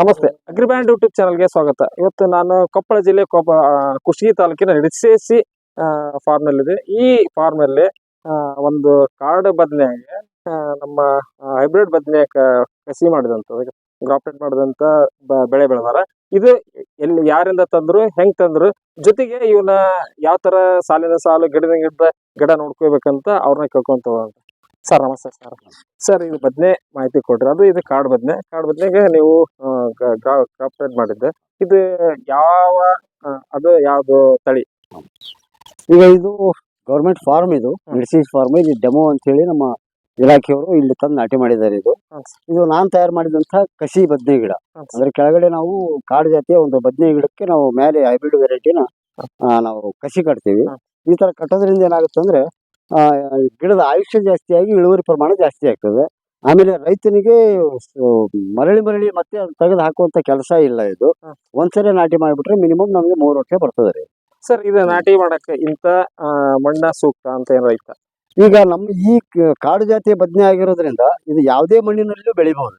ನಮಸ್ತೆ. ಅಗ್ರಿಬ್ಯಾಂಡ್ ಯೂಟ್ಯೂಬ್ ಚಾನಲ್ಗೆ ಸ್ವಾಗತ. ಇವತ್ತು ನಾನು ಕೊಪ್ಪಳ ಜಿಲ್ಲೆ ಕೊಪ್ಪ ಕುಷಿ ತಾಲೂಕಿನ ನಿಡ್ಸೇಸಿ ಫಾರ್ಮ್ ನಲ್ಲಿದೆ ಈ ಫಾರ್ಮ್ ಅಲ್ಲಿ ಒಂದು ಕಾರ್ಡ್ ಬದನೆಗೆ ನಮ್ಮ ಹೈಬ್ರಿಡ್ ಬದನೆ ಕಸಿ ಮಾಡಿದಂತ ಗ್ರಾಫ್ಟೆಡ್ ಮಾಡಿದಂತ ಬೆಳೆ ಬೆಳೆದಾರ. ಇದು ಎಲ್ಲಿ, ಯಾರಿಂದ ತಂದ್ರು, ಹೆಂಗ್ ತಂದ್ರು, ಜೊತೆಗೆ ಇವನ್ನ ಯಾವ ತರ ಸಾಲಿನ ಸಾಲು ಗಿಡದ ಗಿಡದ ಗಿಡ ನೋಡ್ಕೋಬೇಕಂತ ಅವ್ರನ್ನ ಕೇಳ್ಕೊಂತ. ಸರ್ ನಮಸ್ತೆ ಸರ್. ಸರ್ ಇದು ಬದನೆ ಮಾಹಿತಿ ಕೊಡ್ರಿ. ಅದು ಇದು ಕಾಡು ಬದನೆ. ಕಾಡು ಬದನೆಗೆ ನೀವು ಗ್ರಾಫ್ಟೆಡ್ ಮಾಡಿದ್ದೆ. ಇದು ಯಾವ ಅದು ಯಾವ್ದು ತಳಿ? ಈಗ ಇದು ಗೌರ್ಮೆಂಟ್ ಫಾರ್ಮ್ ಇದು ಮೆಡಿಸಿನ್ ಫಾರ್ಮ್ ಇದು ಡೆಮೋ ಅಂತ ಹೇಳಿ ನಮ್ಮ ಇಲಾಖೆಯವರು ಇಲ್ಲಿ ತಂದು ನಾಟಿ ಮಾಡಿದ್ದಾರೆ ಇದು. ಇದು ನಾನು ತಯಾರು ಮಾಡಿದಂತ ಕಸಿ ಬದನೆ ಗಿಡ. ಅದ್ರ ಕೆಳಗಡೆ ನಾವು ಕಾಡು ಜಾತಿಯ ಒಂದು ಬದನೆ ಗಿಡಕ್ಕೆ ನಾವು ಮೇಲೆ ಹೈಬ್ರಿಡ್ ವೆರೈಟಿನ ನಾವು ಕಸಿ ಕಟ್ತೀವಿ. ಈ ತರ ಕಟ್ಟೋದ್ರಿಂದ ಏನಾಗುತ್ತೆ ಅಂದ್ರೆ ಗಿಡದ ಆಯುಷ್ಯ ಜಾಸ್ತಿಯಾಗಿ ಇಳುವರಿ ಪ್ರಮಾಣ ಜಾಸ್ತಿ ಆಗ್ತದೆ. ಆಮೇಲೆ ರೈತನಿಗೆ ಮರಳಿ ಮರಳಿ ಮತ್ತೆ ತೆಗೆದು ಹಾಕುವಂತ ಕೆಲಸ ಇಲ್ಲ ಇದು. ಒಂದ್ಸರಿ ನಾಟಿ ಮಾಡಿಬಿಟ್ರೆ ಮಿನಿಮಮ್ ನಮಗೆ ಮೂರು ವರ್ಷ ಬರ್ತದೆ ರೀ. ಸರ್ ಇದು ನಾಟಿ ಮಾಡಕ್ಕೆ ಇಂತ ಮಣ್ಣ ಸೂಕ್ತ ಅಂತ ಏನ್ ರೈತ? ಈಗ ನಮ್ಮ ಈ ಕಾಡು ಜಾತಿಯ ಬದ್ನೆ ಆಗಿರೋದ್ರಿಂದ ಇದು ಯಾವುದೇ ಮಣ್ಣಿನಲ್ಲೂ ಬೆಳಿಬಹುದು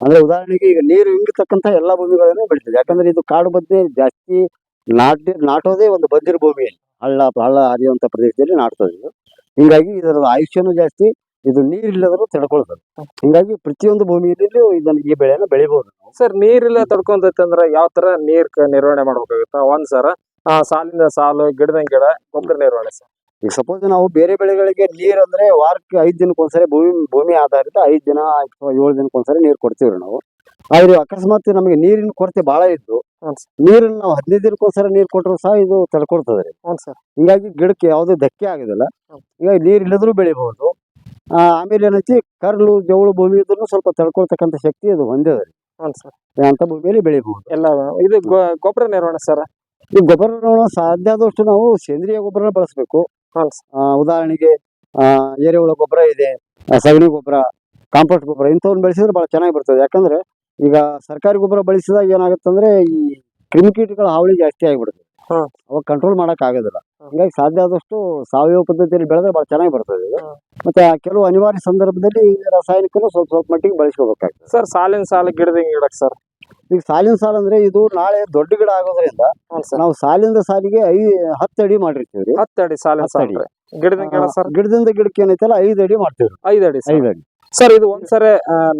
ಅಂದ್ರೆ ಉದಾಹರಣೆಗೆ ಈಗ ನೀರು ಇಂಗತಕ್ಕಂತ ಎಲ್ಲಾ ಭೂಮಿಗಳನ್ನು ಬೆಳಿತದೆ. ಯಾಕಂದ್ರೆ ಇದು ಕಾಡು ಬದ್ನೆ ಜಾಸ್ತಿ ನಾಟಿ ನಾಟೋದೇ ಒಂದು ಬದಿರು ಭೂಮಿಯಲ್ಲಿ. ಹಳ್ಳ ಹಳ್ಳ ಹರಿಯುವಂತ ಪ್ರದೇಶದಲ್ಲಿ ನಾಟ್ತದೆ ಇದು. ಹಿಂಗಾಗಿ ಇದರ ಆಯುಷ್ಯನೂ ಜಾಸ್ತಿ ಇದು ನೀರಿಲ್ಲದರೂ ತಡ್ಕೊಳ್ತದೆ. ಹಿಂಗಾಗಿ ಪ್ರತಿಯೊಂದು ಭೂಮಿಯಲ್ಲೂ ಇದನ್ನ ಈ ಬೆಳೆಯನ್ನು ಬೆಳಿಬಹುದು ಸರ್ ನೀರಿಲ್ಲ ತಡ್ಕೊಂತಂದ್ರ ಯಾವ ತರ ನೀರ್ ನಿರ್ವಹಣೆ ಮಾಡ್ಬೇಕಾಗುತ್ತ? ಒಂದ್ ಸರ ಆ, ಸಾಲಿನ ಸಾಲು ಗಿಡದ ಗಿಡ ಗೊಬ್ಬರ ನಿರ್ವಹಣೆ ಸರ್. ಈಗ ಸಪೋಸ್ ನಾವು ಬೇರೆ ಬೆಳೆಗಳಿಗೆ ನೀರ್ ಅಂದ್ರೆ ವಾರಕ್ಕೆ ಐದ್ ದಿನಕ್ಕೊಂದ್ಸರಿ ಭೂಮಿ ಭೂಮಿ ಆಧಾರಿತ ಐದ್ ದಿನ ಅಥವಾ ಏಳು ದಿನಕ್ಕೊಂದ್ಸರಿ ನೀರ್ ಕೊಡ್ತೀವ್ರಿ ನಾವು. ಆದ್ರೆ ಅಕಸ್ಮಾತ್ ನಮಗೆ ನೀರಿನ ಕೊರತೆ ಬಹಳ ಇದ್ದು ನೀರನ್ನು ನಾವು ಹದಿನೈದು ದಿನಕ್ಕೋಸ್ಕರ ನೀರು ಕೊಟ್ಟರು ಸಹ ಇದು ತಡ್ಕೊಡ್ತದೆ ರೀ. ಹಿಂಗಾಗಿ ಗಿಡಕ್ಕೆ ಯಾವುದೇ ಧಕ್ಕೆ ಆಗೋದಿಲ್ಲ. ಹೀಗಾಗಿ ನೀರ್ ಇಲ್ಲದ್ರೂ ಬೆಳಿಬಹುದು ಆಮೇಲೆ ಏನೈತಿ ಕರ್ಲು ಜವಳು ಭೂಮಿ ಇದ್ರೂ ಸ್ವಲ್ಪ ತಡ್ಕೊಳ್ತಕ್ಕಂಥ ಶಕ್ತಿ ಅದು ಹೊಂದಿದೆ ರೀ ಅಂತ ಭೂಮಿಯಲ್ಲಿ ಬೆಳಿಬಹುದು ಎಲ್ಲ ಇದು ಗೊಬ್ಬರ ನಿರ್ವಹಣೆ ಸರ್? ಈ ಗೊಬ್ಬರ ಸಾಧ್ಯ ಆದಷ್ಟು ನಾವು ಸೇಂದ್ರಿಯ ಗೊಬ್ಬರ ಬಳಸಬೇಕು. ಉದಾಹರಣೆಗೆ ಆ, ಎರೆಹುಳ ಗೊಬ್ಬರ ಇದೆ ಸಗಣಿ ಗೊಬ್ಬರ ಕಾಂಪೋಸ್ಟ್ ಗೊಬ್ಬರ ಇಂಥವನ್ನ ಬೆಳೆಸಿದ್ರೆ ಬಹಳ ಚೆನ್ನಾಗಿ ಬರ್ತದೆ. ಯಾಕಂದ್ರೆ ಈಗ ಸರ್ಕಾರಿ ಗೊಬ್ಬರ ಬಳಸಿದಾಗ ಏನಾಗುತ್ತಂದ್ರೆ ಈ ಕ್ರಿಮಿಕೀಟಗಳ ಹಾವಳಿ ಜಾಸ್ತಿ ಆಗಿಬಿಡುತ್ತೆ. ಹ್ಮ್. ಅವಾಗ ಕಂಟ್ರೋಲ್ ಮಾಡಕ್ ಆಗೋದಿಲ್ಲ. ಹಂಗಾಗಿ ಸಾಧ್ಯ ಆದಷ್ಟು ಸಾವಯವ ಪದ್ಧತಿಯಲ್ಲಿ ಬೆಳೆದ್ರೆ ಬಹಳ ಚೆನ್ನಾಗಿ ಬರ್ತದೆ ಇದು. ಹ್ಮ್. ಮತ್ತೆ ಆ ಕೆಲವು ಅನಿವಾರ್ಯ ಸಂದರ್ಭದಲ್ಲಿ ಈ ರಾಸಾಯನಿಕನು ಸ್ವಲ್ಪ ಸ್ವಲ್ಪ ಮಟ್ಟಿಗೆ ಬಳಸ್ಕೋಬೇಕಾಗ್ತದೆ. ಸರ್ ಸಾಲಿನ ಸಾಲ ಗಿಡದ ಗಿಡಕ್ ಸರ್? ಈಗ ಸಾಲಿನ ಸಾಲ ಅಂದ್ರೆ ಇದು ನಾಳೆ ದೊಡ್ಡ ಗಿಡ ಆಗೋದ್ರಿಂದ ಹ್ಞೂ ಸರ್. ನಾವು ಸಾಲಿಂದ ಸಾಲಿಗೆ ಐ ಹತ್ತು ಅಡಿ ಮಾಡಿರ್ತೀವಿ ಹತ್ತು ಅಡಿ ಸಾಲಿನ ಸಾಲ ಅಡಿ. ಸಾಲು ಗಿಡದಂಗ್ ಗಿಡ ಸರ್? ಗಿಡದಿಂದ ಗಿಡಕ್ಕೆ ಏನೈತಲ್ಲ ಐದು ಅಡಿ ಮಾಡ್ತೀವಿ. ಐದು ಅಡಿ ಸರ್. ಐದು ಅಡಿ. ಸರ್ ಇದು ಒಂದ್ಸರಿ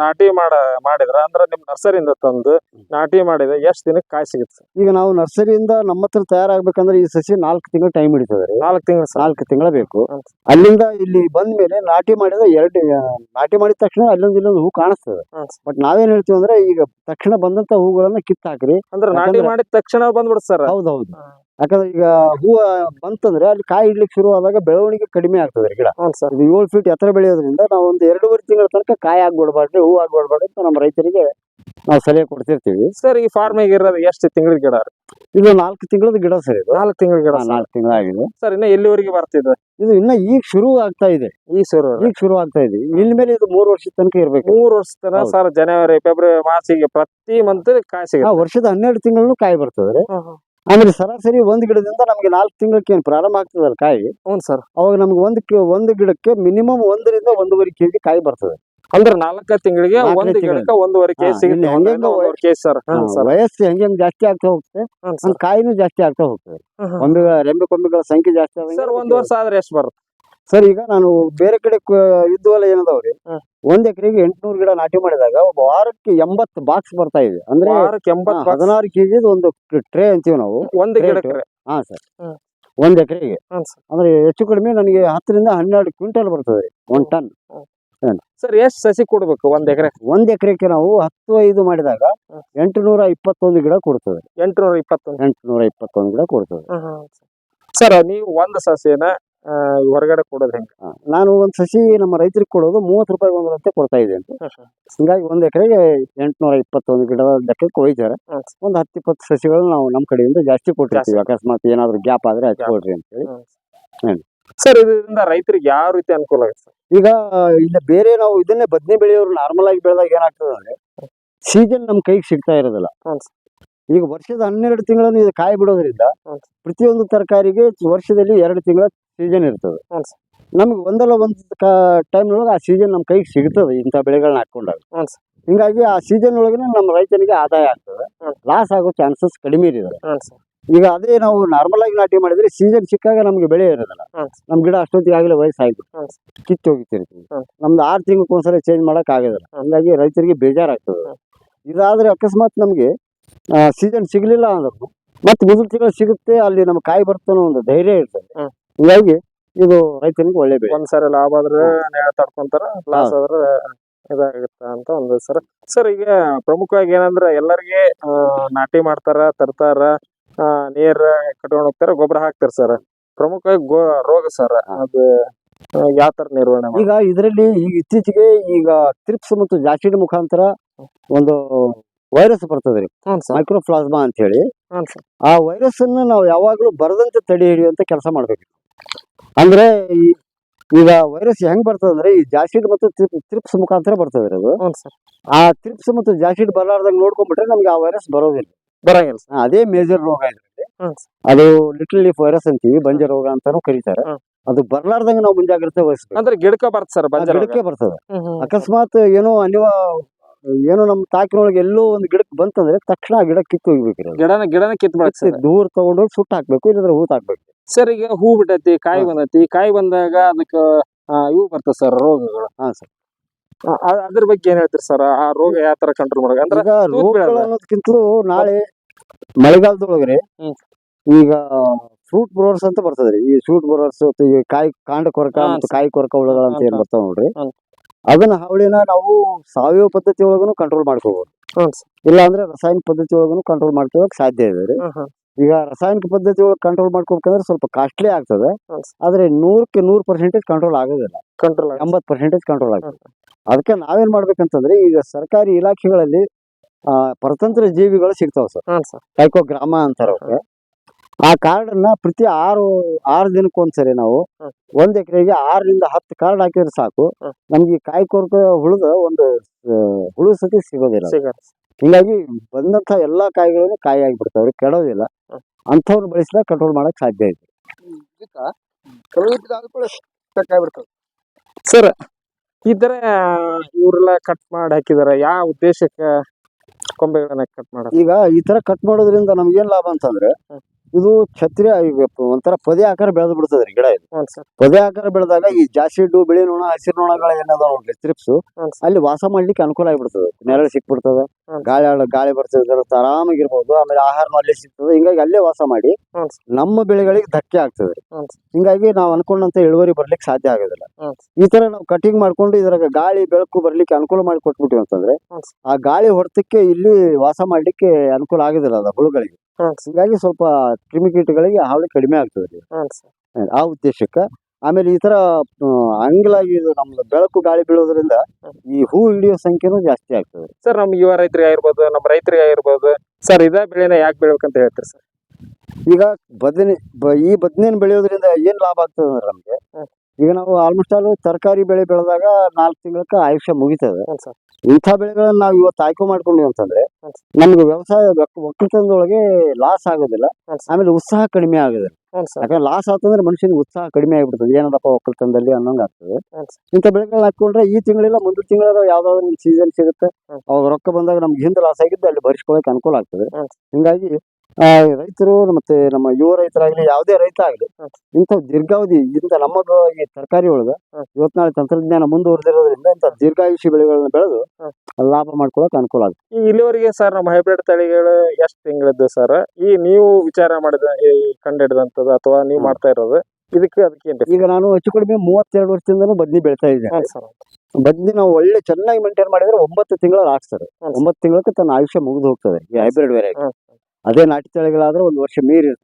ನಾಟಿ ಮಾಡ ಮಾಡಿದ್ರ ಅಂದ್ರೆ ನಿಮ್ ನರ್ಸರಿಯಿಂದ ತಂದು ನಾಟಿ ಮಾಡಿದ್ರೆ ಎಷ್ಟ್ ದಿನಕ್ಕೆ ಕಾಯಿ ಸಿಗುತ್ತೆ ಈಗ ನಾವು ನರ್ಸರಿಯಿಂದ ನಮ್ಮ ಹತ್ರ ತಯಾರಾಗ್ಬೇಕಂದ್ರೆ ಈ ಸಸಿ ನಾಲ್ಕು ತಿಂಗಳು ಟೈಮ್ ಹಿಡಿತದೆ ರೀ. ನಾಲ್ಕು ತಿಂಗಳು ನಾಲ್ಕು ತಿಂಗಳ ಬೇಕು. ಅಲ್ಲಿಂದ ಇಲ್ಲಿ ಬಂದ ಮೇಲೆ ನಾಟಿ ಮಾಡಿದ ಎರಡು ನಾಟಿ ಮಾಡಿದ ತಕ್ಷಣ ಅಲ್ಲೊಂದು ಇಲ್ಲೊಂದು ಹೂ ಕಾಣಿಸ್ತದೆ. ಬಟ್ ನಾವೇನ್ ಹೇಳ್ತೀವಿ ಅಂದ್ರೆ ಈಗ ತಕ್ಷಣ ಬಂದಂತ ಹೂಗಳನ್ನ ಕಿತ್ತಾಕ್ರಿ. ಅಂದ್ರೆ ನಾಟಿ ಮಾಡಿದ ತಕ್ಷಣ ಬಂದ್ಬಿಡ್ತಾರ ಸರ್ ಹೌದೌದು ಯಾಕಂದ್ರೆ ಈಗ ಹೂವ ಬಂತಂದ್ರೆ ಅಲ್ಲಿ ಕಾಯಿ ಇಡ್ಲಿಕ್ಕೆ ಶುರು ಆದಾಗ ಬೆಳವಣಿಗೆ ಕಡಿಮೆ ಆಗ್ತದೆ ಗಿಡ. ಸರ್. ಇದು ಏಳು ಫೀಟ್ ಎತ್ತರ ಬೆಳೆಯೋದ್ರಿಂದ ನಾವು ಒಂದು ಎರಡೂವರೆ ತಿಂಗಳ ತನಕ ಕಾಯಿ ಆಗ್ಬಿಡ್ಬಾರ್ದು ಹೂ ಆಗ್ಬಿಡ್ಬಾರ್ದು ಅಂತ ನಮ್ಮ ರೈತರಿಗೆ ನಾವು ಸಲಹೆ ಕೊಡ್ತಿರ್ತೀವಿ. ಸರ್ ಈ ಫಾರ್ಮಿಗೆ ಇರೋದು ಎಷ್ಟು ತಿಂಗಳ ಗಿಡ ಇದು ನಾಲ್ಕು ತಿಂಗಳದ ಗಿಡ ಸರ್ ಇದು. ನಾಲ್ಕು ತಿಂಗಳ ಗಿಡ ನಾಲ್ಕು ತಿಂಗಳ ಆಗಿದೆ. ಸರ್ ಇನ್ನ ಎಲ್ಲಿವರೆಗೆ ಬರ್ತಿದೆ ಇದು? ಇನ್ನ ಈಗ ಶುರು ಆಗ್ತಾ ಇದೆ. ಈ ಸರ್ ಈಗ ಶುರು ಆಗ್ತಾ ಇದೆ. ಇಲ್ಲಿ ಮೇಲೆ ಇದು ಮೂರು ವರ್ಷದ ತನಕ ಇರ್ಬೇಕು. ಮೂರು ವರ್ಷ ತನಕ. ಸರ್ ಜನವರಿ ಫೆಬ್ರವರಿ ಮಾರ್ಚಿಗೆ ಪ್ರತಿ ಮಂತ್ ಕಾಯಿ ಆ ಸಿಗುತ್ತೆ ವರ್ಷದ ಹನ್ನೆರಡು ತಿಂಗಳು ಕಾಯಿ ಬರ್ತದೆ ರೀ. ಹ್ಮ್, ಹ್ಮ್. ಆಮೇಲೆ ಸರಾಸರಿ ಒಂದ್ ಗಿಡದಿಂದ ನಮ್ಗೆ ನಾಲ್ಕು ತಿಂಗಳಕ್ಕೆ ಏನ್ ಪ್ರಾರಂಭ ಆಗ್ತದಲ್ಲ ಕಾಯಿ ಹ್ಞೂ ಸರ್ ಅವಾಗ ನಮ್ಗೆ ಒಂದ್ ಕಿ- ಒಂದು ಗಿಡಕ್ಕೆ ಮಿನಿಮಮ್ ಒಂದರಿಂದ ಒಂದೂವರೆ ಕೆಜಿ ಕಾಯಿ ಬರ್ತದೆ ಅಂದ್ರೆ ನಾಲ್ಕ ತಿಂಗಳಿಗೆ ನಾಲ್ಕನೇ ಒಂದು ತಿಂಗಳಿಗೆ. ಗಿಡಕ್ಕೆ ಒಂದೂವರೆ ಕೆಜಿ ಸಿಗುತ್ತೆ ಇಲ್ಲಿ ಹೆಂಗೆಂಗೋ ಒಂದೂವರೆ ಕೆಜಿ ಸರ್ ಹ್ಮ್ ಸರ್ ವಯಸ್ಸು ಹೆಂಗೆ ಹೆಂಗ್ ಜಾಸ್ತಿ ಆಗ್ತಾ ಹೋಗ್ತದೆ ಹ್ಮ್ ಹಂಗ್ ಕಾಯಿನೂ ಜಾಸ್ತಿ ಆಗ್ತಾ ಹೋಗ್ತದೆ ಒಂದು ಹ್ಮ್. ಕೊಂಬೆಗಳ ರೆಂಬೆ ಕೊಂಬೆಗಳ ಸಂಖ್ಯೆ ಜಾಸ್ತಿ ಆದಂಗೆ ಸರ್ ಒಂದ್ ವರ್ಷ ಆದ್ರೆ ಎಷ್ಟು ಬರುತ್ತೆ ಸರ್ ಈಗ ನಾನು ಬೇರೆ ಕಡೆ ಇದ್ವಲ್ಲ ಏನದಾವ್ರಿ. ಒಂದ್ ಎಕರೆಗೆ ಎಂಟ್ನೂರು ಗಿಡ ನಾಟಿ ಮಾಡಿದಾಗ ಒಬ್ಬ ವಾರಕ್ಕೆ ಎಂಬತ್ತು ಬಾಕ್ಸ್ ಬರ್ತಾ ಇದೆ. ಅಂದ್ರೆ ಹದಿನಾರು ಕೆಜಿ ಒಂದು ಟ್ರೇ ಅಂತೀವಿ ನಾವು. ಒಂದು ಹಾ ಸರ್. ಒಂದ್ ಎಕರೆಗೆ. ಅಂದ್ರೆ ಹೆಚ್ಚು ಕಡಿಮೆ ನನಗೆ ಹತ್ತರಿಂದ ಹನ್ನೆರಡು ಕ್ವಿಂಟಲ್ ಬರ್ತದೆ ಒಂದ್ ಟನ್. ಸರ್ ಎಷ್ಟು ಸಸಿ ಕೊಡ್ಬೇಕು ಒಂದ್ ಎಕರೆ? ಒಂದ್ ಎಕರೆಗೆ ನಾವು ಹತ್ತು ಐದು ಮಾಡಿದಾಗ. ಎಂಟುನೂರ ಇಪ್ಪತ್ತೊಂದು ಗಿಡ ಕೊಡ್ತದೆ ಎಂಟುನೂರ ಇಪ್ಪತ್ತೊಂದು. ಎಂಟುನೂರ ಇಪ್ಪತ್ತೊಂದು ಗಿಡ ಕೊಡ್ತದೆ ಸರ್ ನೀವು ಒಂದ್ ಸಸಿನ ಹೊರಗಡೆ ಕೊಡೋದು ಹೆಂಗೆ? ನಾನು ಒಂದು ಸಸಿ ನಮ್ಮ ರೈತರಿಗೆ ಕೊಡೋದು ಮೂವತ್ತು ರೂಪಾಯಿ ಒಂದರಂತೆ ಕೊಡ್ತಾ ಇದೆ ಅಂತ. ಹಿಂಗಾಗಿ ಒಂದ್ ಎಕರೆಗೆ ಎಂಟುನೂರ ಇಪ್ಪತ್ತೊಂದು ಗಿಡ ಲೆಕ್ಕಕ್ಕೆ ಒಯ್ತಾರೆ ಒಂದು ಒಂದ್ ಹತ್ತು ಇಪ್ಪತ್ತು ಸಸಿಗಳು ನಾವು ನಮ್ಮ ಕಡೆಯಿಂದ ಜಾಸ್ತಿ ಕೊಟ್ಟಿರ್ತೀವಿ. ಅಕಸ್ಮಾತ್ ಏನಾದ್ರು ಗ್ಯಾಪ್ ಆದ್ರೆ ಹಚ್ಚಿ ಕೊಡ್ರಿ ಅಂತ ಹೇಳಿ. ಹ್ಮ್. ಸರ್ ಇದರಿಂದ ರೈತರಿಗೆ ಯಾವ ರೀತಿ ಅನುಕೂಲ ಆಗುತ್ತೆ ಈಗ ಇಲ್ಲ ಬೇರೆ ನಾವು ಇದನ್ನೇ ಬದ್ನೆ ಬೆಳೆಯೋರು ನಾರ್ಮಲ್ ಆಗಿ ಬೆಳೆದಾಗ ಏನಾಗ್ತದೆ ಅಂದ್ರೆ ಸೀಸನ್ ನಮ್ಮ ಕೈಗೆ ಸಿಗ್ತಾ ಇರೋದಿಲ್ಲ. ಈಗ ವರ್ಷದ ಹನ್ನೆರಡು ತಿಂಗಳನ್ನು ಇದು ಕಾಯಿ ಬಿಡೋದ್ರಿಂದ ಪ್ರತಿಯೊಂದು ತರಕಾರಿಗೆ ವರ್ಷದಲ್ಲಿ ಎರಡು ತಿಂಗಳ ಸೀಸನ್ ಇರ್ತದೆ ಸರ್. ನಮ್ಗೆ ಒಂದಲ್ಲ ಒಂದು ಟೈಮ್ನೊಳಗೆ ಆ ಸೀಸನ್ ನಮ್ಮ ಕೈಗೆ ಸಿಗ್ತದೆ ಇಂಥ ಬೆಳೆಗಳನ್ನ ಹಾಕೊಂಡಾಗ ಹ್ಞೂ ಸರ್ ಹಿಂಗಾಗಿ ಆ ಸೀಸನ್ ಒಳಗೇನೆ ನಮ್ಮ ರೈತನಿಗೆ ಆದಾಯ ಆಗ್ತದೆ. ಲಾಸ್ ಆಗೋ ಚಾನ್ಸಸ್ ಕಡಿಮೆ ಇದೆ ಹ್ಞೂ ಸರ್ ಈಗ ಅದೇ ನಾವು ನಾರ್ಮಲ್ ಆಗಿ ನಾಟಿ ಮಾಡಿದ್ರೆ ಸೀಸನ್ ಸಿಕ್ಕಾಗ ನಮ್ಗೆ ಬೆಳೆ ಇರೋದಿಲ್ಲ. ನಮ್ ಗಿಡ ಅಷ್ಟೊತ್ತಿಗೆ ಆಗಲೇ ವಯಸ್ಸಾಯ್ತು. ಕಿತ್ತು ಹೋಗಿರ್ತೀವಿ. ನಮ್ದು ಆರು ತಿಂಗಳಿಗೆ ಒಂದ್ಸಲ ಚೇಂಜ್ ಮಾಡಕ್ ಆಗೋದಿಲ್ಲ ಹಂಗಾಗಿ ರೈತರಿಗೆ ಬೇಜಾರಾಗ್ತದೆ. ಇದಾದ್ರೆ ಅಕಸ್ಮಾತ್ ನಮ್ಗೆ ಸೀಸನ್ ಸಿಗ್ಲಿಲ್ಲ ಅಂದ್ರೂ ಮತ್ತೆ ಮುಂದಿನ ತಿಂಗಳು ಸಿಗುತ್ತೆ ಅಲ್ಲಿ ನಮ್ಗೆ ಕಾಯಿ ಬರ್ತಾನೋ ಒಂದು ಧೈರ್ಯ ಇರ್ತದೆ. ಹೀಗಾಗಿ ಇದು ರೈತನಿಗೆ ಒಳ್ಳೆ ಬೆಳೆ ಒಂದ್ಸರಿ ಲಾಭ ಆದ್ರೆ ತಡ್ಕೊಂತಾರ ಲಾಸ್ ಆದ್ರೆ ಇದಾಗುತ್ತೆ ಅಂತ ಒಂದು ಸರ್. ಸರ್ ಈಗ ಪ್ರಮುಖವಾಗಿ ಏನಂದ್ರೆ ಎಲ್ಲರಿಗೆ ನಾಟಿ ಮಾಡ್ತಾರ ತರ್ತಾರ ಆ, ನೀರ್ ಕಟ್ಕೊಂಡು ಹೋಗ್ತಾರ ಗೊಬ್ಬರ ಹಾಕ್ತಾರ ಸರ್. ಪ್ರಮುಖವಾಗಿ ಗೋ ರೋಗ ಸರ್ ಅದು ಯಾವ ತರ ನಿರ್ವಹಣೆ ಈಗ ಇದರಲ್ಲಿ ಈಗ ಇತ್ತೀಚೆಗೆ ಈಗ ತ್ರಿಪ್ಸ್ ಮತ್ತು ಜಾಸಿಡ್ ಮುಖಾಂತರ ಒಂದು ವೈರಸ್ ಬರ್ತದೆ ರೀ. ಮೈಕ್ರೋಪ್ಲಾಸ್ಮಾ ಅಂತ ಹೇಳಿ. ಆ ವೈರಸ್ ಅನ್ನ ನಾವು ಯಾವಾಗಲೂ ಬರದಂತೆ ತಡೆ ಹಿಡಿಯುವಂತ ಕೆಲಸ ಮಾಡ್ಬೇಕು. ಅಂದ್ರೆ ಈ ಈಗ ವೈರಸ್ ಹೆಂಗ್ ಬರ್ತದ ಅಂದ್ರೆ ಈ ಜಾಸಿಡ್ ಮತ್ತು ತ್ರಿಪ್ಸ್ ಮುಖಾಂತರ ಬರ್ತದೆ ಅದು. ಆ ತ್ರಿಪ್ಸ್ ಮತ್ತು ಜಾಸಿಡ್ ಬರಲಾರ್ದಂಗ್ ನೋಡ್ಕೊಂಡ್ಬಿಟ್ರೆ ನಮ್ಗೆ ಆ ವೈರಸ್ ಬರೋದಿಲ್ಲ. ಬರಂಗಿಲ್ಲ ಅದೇ ಮೇಜರ್ ರೋಗ ಅದು ಲಿಟಲ್ ಲೀಫ್ ವೈರಸ್ ಅಂತೀವಿ ಬಂಜ ರೋಗ ಅಂತಾನೂ ಕರೀತಾರೆ. ಅದು ಬರ್ಲಾರ್ದಂಗ ನಾವು ಮುಂಜಾಗ್ರತೆ ವಹಿಸ್ಬೇಕು. ಅಂದ್ರೆ ಗಿಡಕ್ಕೆ ಬರ್ತದೆ ಸರ್ ಗಿಡಕ್ಕೆ ಬರ್ತದೆ. ಅಕಸ್ಮಾತ್ ಏನೋ ಅನಿವ ಏನೋ ನಮ್ಮ ತಾಕಿನೊಳಗೆ ಎಲ್ಲೋ ಒಂದು ಗಿಡಕ್ಕೆ ಬಂತಂದ್ರೆ ತಕ್ಷಣ ಆ ಗಿಡ ಕಿತ್ತು ಹೋಗ್ಬೇಕು. ಗಿಡನ ಗಿಡನ ಕಿತ್ತು ದೂರ ತಗೊಂಡೋಗಿ ಸುಟ್ಟು ಹಾಕ್ಬೇಕು ಇಲ್ಲಾಂದ್ರೆ ಹೂತ್ ಹಾಕ್ಬೇಕು ಸರ್ ಈಗ ಹೂ ಬಿಟ್ಟೈತಿ ಕಾಯಿ. ಬಂದೈತಿ. ಕಾಯಿ ಬಂದಾಗ ಅದಕ್ಕ ಆ, ಇವು ಬರ್ತದೆ ಸರ್ ರೋಗಗಳು. ಹಾ ಸರ್. ಆ, ಆ- ಅದ್ರ ಬಗ್ಗೆ ಏನ್ ಹೇಳ್ತೀರಿ ಸರ್? ಆ ರೋಗ ಯಾವ ತರ ಕಂಟ್ರೋಲ್ ಮಾಡೋದಕ್ಕಿಂತಲೂ ಅಂದ್ರೆ ಈಗ ತೂತ್ ರೋಗಗಳು ಬೀಳಲ್ಲ. ಅನ್ನೋದಕ್ಕಿಂತಲೂ ನಾಳೆ ಮಳೆಗಾಲದೊಳಗ್ರಿ ಹ್ಮ್. ಈಗ ಫ್ರೂಟ್ ಬ್ರೋರ್ಸ್ ಅಂತ ಬರ್ತದ್ರಿ. ಈ ಫ್ರೂಟ್ ಬ್ರೋರ್ಸ್ ಈ ಕಾಯಿ ಕಾಂಡ ಕೊರಕ ಹಾ, ಮತ್ತು ಸರ್. ಕಾಯಿ ಕೊರಕ ಹುಳುಗಳು ಅಂತ ಏನ್ ಬರ್ತಾವ ನೋಡ್ರಿ. ಅದನ್ನ ಹಾವಳಿನ ನಾವು ಸಾವಯವ ಪದ್ಧತಿ ಒಳಗನು ಕಂಟ್ರೋಲ್ ಮಾಡ್ಕೋಬಹುದು ಹ್ಞೂ ಇಲ್ಲ ಅಂದ್ರೆ ರಾಸಾಯನಿಕ ಪದ್ಧತಿ ಒಳಗನು ಕಂಟ್ರೋಲ್ ಮಾಡ್ಕೊಳ್ಳೋಕೆ ಸಾಧ್ಯ ಇದೆ ರೀ. ಈಗ ರಾಸಾಯನಿಕ ಪದ್ಧತಿ ಒಳಗೆ ಕಂಟ್ರೋಲ್ ಮಾಡ್ಕೋಬೇಕಂದ್ರೆ ಸ್ವಲ್ಪ ಕಾಸ್ಟ್ಲಿ ಆಗ್ತದೆ. ಆದ್ರೆ ನೂರಕ್ಕೆ ನೂರ್ ಪರ್ಸೆಂಟೇಜ್ ಕಂಟ್ರೋಲ್ ಆಗೋದಿಲ್ಲ. ಕಂಟ್ರೋಲ್ ಎಂಬತ್ ಪರ್ಸೆಂಟೇಜ್ ಕಂಟ್ರೋಲ್ ಆಗ್ತದೆ ಅದಕ್ಕೆ ನಾವೇನ್ ಮಾಡ್ಬೇಕಂತಂದ್ರೆ ಈಗ ಸರ್ಕಾರಿ ಇಲಾಖೆಗಳಲ್ಲಿ ಆ, ಪರತಂತ್ರ ಜೀವಿಗಳು ಸಿಗ್ತಾವ ಸರ್. ಟೈಕೋ ಗ್ರಾಮ ಅಂತಾರ. ಆ ಕಾರ್ಡ್ ಅನ್ನ ಪ್ರತಿ ಆರು ಆರು ದಿನಕ್ಕೊಂದ್ಸರಿ ನಾವು. ಒಂದ್ ಎಕರೆಗೆ ಆರರಿಂದ ಹತ್ತು ಕಾರ್ಡ್ ಹಾಕಿದ್ರೆ ಸಾಕು. ನಮ್ಗೆ ಕಾಯಿ ಕೊರಕ ಹುಳದ ಒಂದು ಹುಳು ಸತಿ ಸಿಗೋದಿಲ್ಲ. ಸಿಗ ಹಿಂಗಾಗಿ ಬಂದಂತ ಎಲ್ಲಾ ಕಾಯಿಗಳನ್ನು ಕಾಯಿ ಆಗಿಬಿಡ್ತಾವ್ರಿ ಕೆಡೋದಿಲ್ಲ. ಅಂಥವ್ರನ್ನ ಅಂಥವ್ರು ಬೆಳೆಸಿದಾಗ ಕಂಟ್ರೋಲ್ ಮಾಡಕ್ ಸಾಧ್ಯ ಐತಿ ಸರ್ ಈ ತರ ಇವ್ರೆಲ್ಲ ಕಟ್ ಮಾಡಿ ಹಾಕಿದಾರ ಯಾವ ಉದ್ದೇಶಕ್ಕೆ ಕೊಂಬೆಗಳನ್ನ ಕಟ್ ಮಾಡ ಈಗ ಈ ತರ ಕಟ್ ಮಾಡೋದ್ರಿಂದ ನಮ್ಗೇನ್ ಲಾಭ ಅಂತಂದ್ರೆ. ಇದು ಛತ್ರಿ ಒಂಥರ ಪದೇ ಆಕಾರ ಬೆಳೆದು ಬಿಡ್ತದ್ರಿ ಗಿಡ ಇದು. ಪೊದೆ ಆಕಾರ ಬೆಳೆದಾಗ ಈ ಜಾಸಿಡ್ಡು ಬಿಳಿ ನೋಣ ಹಸಿರು ನೋಣಗಳ ಏನದ ನೋಡ್ರಿ ಸ್ಟ್ರಿಪ್ಸ್ ಅಲ್ಲಿ ವಾಸ ಮಾಡ್ಲಿಕ್ಕೆ ಅನುಕೂಲ ಆಗಿಬಿಡ್ತದೆ. ನೆರಳು ಸಿಕ್ಬಿಡ್ತದೆ. ಗಾಳಿ ಗಾಳಿ ಬರ್ತದೆ ಆರಾಮಾಗಿರ್ಬೋದು. ಆಮೇಲೆ ಆಹಾರನೂ ಅಲ್ಲೇ ಸಿಗ್ತದೆ. ಹಿಂಗಾಗಿ ಅಲ್ಲೇ ವಾಸ ಮಾಡಿ ನಮ್ಮ ಬೆಳೆಗಳಿಗೆ ಧಕ್ಕೆ ಆಗ್ತದೆ. ಹಿಂಗಾಗಿ ನಾವು ಅನ್ಕೊಂಡಂತ ಇಳುವರಿ ಬರ್ಲಿಕ್ಕೆ ಸಾಧ್ಯ ಆಗೋದಿಲ್ಲ. ಈ ತರ ನಾವು ಕಟಿಂಗ್ ಮಾಡ್ಕೊಂಡು ಇದ್ರಾಗ ಗಾಳಿ ಬೆಳಕು ಬರ್ಲಿಕ್ಕೆ ಅನುಕೂಲ ಮಾಡಿ ಕೊಟ್ಬಿಟ್ಟಿವಿ ಅಂತಂದ್ರೆ. ಆ ಗಾಳಿ ಹೊರತಕ್ಕೆ ಇಲ್ಲಿ ವಾಸ ಮಾಡ್ಲಿಕ್ಕೆ ಅನುಕೂಲ ಆಗೋದಿಲ್ಲ ಅದ ಹುಳುಗಳಿಗೆ. ಸರ್ ಹಿಂಗಾಗಿ ಸ್ವಲ್ಪ ಕ್ರಿಮಿಕೀಟಗಳಿಗೆ ಹಾವಳಿ ಕಡಿಮೆ ಆಗ್ತದೆ ರೀ. ಹ್ಞೂ ಸರ್ ಆ ಉದ್ದೇಶಕ್ಕೆ ಆಮೇಲೆ ಈ ತರ ಅಂಗಲಾಗಿ ಇದು ನಮ್ದು ಬೆಳಕು ಗಾಳಿ ಬೀಳೋದ್ರಿಂದ ಈ ಹೂ ಹಿಡಿಯೋ ಸಂಖ್ಯೆನೂ ಜಾಸ್ತಿ ಆಗ್ತದೆ ಸರ್ ನಮ್ಮ ಯುವ ರೈತರಿಗೆ ಆಗಿರ್ಬೋದು ನಮ್ಮ ರೈತರಿಗೆ ಆಗಿರ್ಬೋದು ಸರ್ ಇದೇ ಬೆಳೆನ ಯಾಕೆ ಬೆಳಿಬೇಕಂತ ಹೇಳ್ತೀರಿ ಸರ್ ಈಗ ಬದನೆ ಬ- ಈ ಬದನೆಯನ್ನು ಬೆಳೆಯೋದ್ರಿಂದ ಏನ್ ಲಾಭ ಆಗ್ತದೆ ಅಂದ್ರೆ ನಮ್ಗೆ ಹ್ಮ್. ಈಗ ನಾವು ಆಲ್ಮೋಸ್ಟ್ ಆಲ್ ತರಕಾರಿ ಬೆಳೆ ಬೆಳೆದಾಗ ನಾಲ್ಕು ತಿಂಗಳಕ್ಕೆ ಆಯುಷ್ಯ ಮುಗಿತದೆ ಹ್ಞೂ ಸರ್ ಇಂಥ ಬೆಳೆಗಳನ್ನ ನಾವು ಇವತ್ತು ಆಯ್ಕೆ ಮಾಡ್ಕೊಂಡ್ವಿ ಅಂತಂದ್ರೆ ಹ್ಮ್. ನಮ್ಗೆ ವ್ಯವಸಾಯ ಒಕ್ಕಲತನದೊಳಗೆ ಲಾಸ್ ಆಗೋದಿಲ್ಲ. ಆಮೇಲೆ ಉತ್ಸಾಹ ಕಡಿಮೆ ಆಗೋದಿಲ್ಲ. ಯಾಕಂದ್ರೆ ಲಾಸ್ ಆತಂದ್ರೆ ಮನುಷ್ಯನಿಗೆ ಉತ್ಸಾಹ ಕಡಿಮೆ ಆಗಿಬಿಡ್ತದೆ. ಏನದಪ್ಪ ಒಕ್ಕಲ್ತನದಲ್ಲಿ ಅನ್ನೋಂಗ್ ಆಗ್ತದೆ. ಇಂಥ ಬೆಳೆಗಳನ್ನ ಹಾಕೊಂಡ್ರೆ ಈ ತಿಂಗಳಿಲ್ಲ ಮುಂದಿನ ತಿಂಗಳ ಯಾವ್ದಾದ್ರು ಒಂದು ಸೀಸನ್ ಸಿಗುತ್ತೆ. ಅವಾಗ ರೊಕ್ಕ ಬಂದಾಗ ನಮ್ಗೆ ಹಿಂದೆ ಲಾಸ್ ಆಗಿದ್ದು ಅಲ್ಲಿ ಭರಿಸ್ಕೊಳಕ್ ಅನುಕೂಲ ಆಗ್ತದೆ. ಹಿಂಗಾಗಿ ರೈತರು ಮತ್ತೆ ನಮ್ಮ ಯುವ ರೈತರಾಗ್ಲಿ ಯಾವುದೇ ರೈತ ಆಗ್ಲಿ. ಇಂಥ ದೀರ್ಘಾವಧಿ ಇಂಥ ನಮಗ ಈ ತರಕಾರಿ ಒಳಗ. ಇವತ್ ನಾಳೆ ತಂತ್ರಜ್ಞಾನ ಮುಂದುವರೆದಿರೋದ್ರಿಂದ ಇಂಥ ದೀರ್ಘಾಯುಷಿ ಬೆಳೆಗಳನ್ನ ಬೆಳೆದು ಲಾಭ ಮಾಡ್ಕೊಳಕ್ ಅನುಕೂಲ ಆಗುತ್ತೆ. ಈ ಇಲ್ಲಿವರೆಗೆ ಸರ್ ನಮ್ಮ ಹೈಬ್ರಿಡ್ ತಳಿಗಳು ಎಷ್ಟು ತಿಂಗಳಿದ್ದು ಸರ್? ಈ ನೀವು ವಿಚಾರ ಮಾಡಿದ ಕಂಡಿಡಿದಂಥದ್ದು ಅಥವಾ ನೀವು ಮಾಡ್ತಾ ಇರೋದು ಇದಕ್ಕೆ ಅದಕ್ಕೆ ಈಗ ನಾನು ಹೆಚ್ಚು ಕಡಿಮೆ ಮೂವತ್ತೆರಡು ವರ್ಷದಿಂದನೂ ಬದ್ನಿ ಬೆಳಿತಾ ಇದ್ದೇನೆ. ಬದ್ನಿ ನಾವು ಒಳ್ಳೆ ಚೆನ್ನಾಗಿ ಮೇಂಟೈನ್ ಮಾಡಿದ್ರೆ ಒಂಬತ್ತು ತಿಂಗಳ ಹಾಕ್ತಾರೆ ಹ್ಮ್. ಒಂಬತ್ತು ತಿಂಗಳಕ್ಕೆ ತನ್ನ ಆಯುಷ್ಯ ಮುಗಿದು ಹೋಗ್ತದೆ ಈ ಹೈಬ್ರಿಡ್ ವೆರೈಟಿ. ಅದೇ ನಾಟಿ ತಳಿಗಳಾದ್ರೆ ಒಂದು ವರ್ಷ ಮೀರಿ ಇರ್ತವೆ